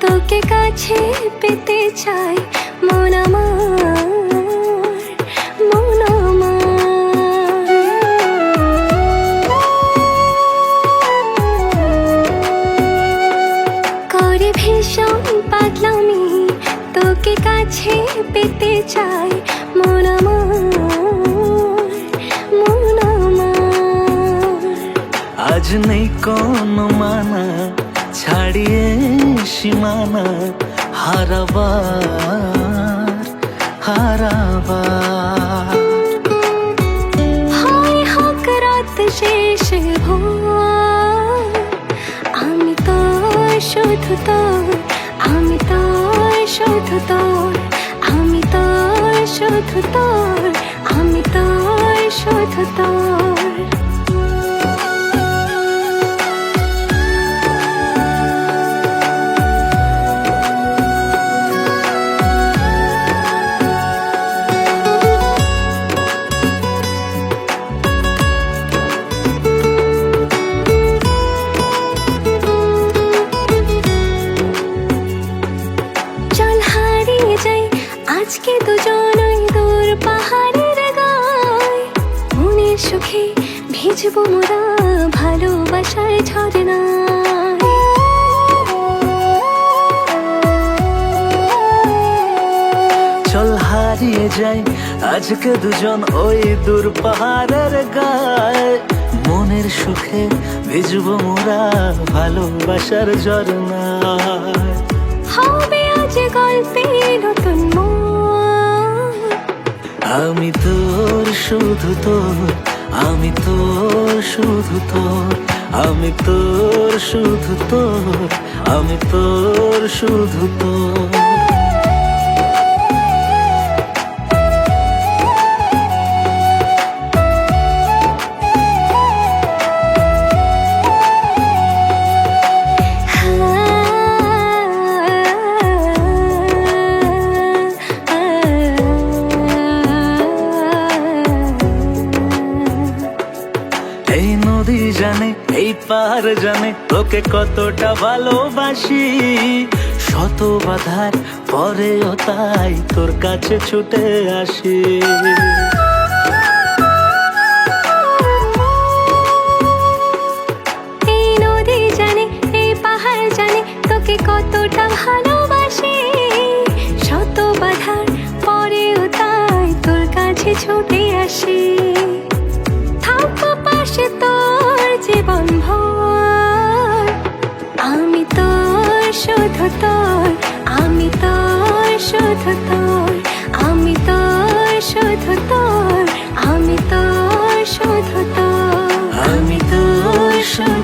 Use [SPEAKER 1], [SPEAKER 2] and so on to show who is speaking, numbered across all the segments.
[SPEAKER 1] তোকে কাছে পেতে চাই, মন আমার, মন করে ভীষণ পাগলামি তোকে কাছে পেতে চাই মন আমার।
[SPEAKER 2] আজ নেই কোন মানা ছাড়িয়ে সীমানা হারাবার হারাবার।
[SPEAKER 1] শেষ আমি তো শুধু তোর, আমি তো শুধু তোর, আমি তো শুধু আমি তো শুধু আজকে দূর পাহাড়ের গায়। মনের সুখে ভিজবো মোরা ভালোবাসার ঝরনায়
[SPEAKER 2] চল হারিয়ে যাই আজকে দুজন ওই দূর পাহাড়ের গায়ে। মনের সুখে ভিজব মোরা ভালোবাসার ঝরনায়
[SPEAKER 1] হবে আজ গল্পে নতুন মোড়।
[SPEAKER 2] শুধু তোর আমি তোর শুধু তোর আমি তোর শুধু তোর আমি তোর শুধু তোর। নদী জানে, এই পাহাড় জানে, তোকে কতটা ভালোবাসি। শত বাধার পরেও তাই তোর কাছে ছুটে আসি।
[SPEAKER 1] কতটা ভালোবাসি। শত বাধার পরেও তাই তোর কাছে ছুটে আসি।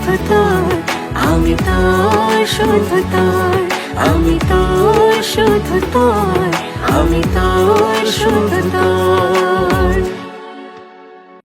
[SPEAKER 1] শুধু তোর আমি তোর শুধু তোর আমি তোর শুধু আমি তোর শুধু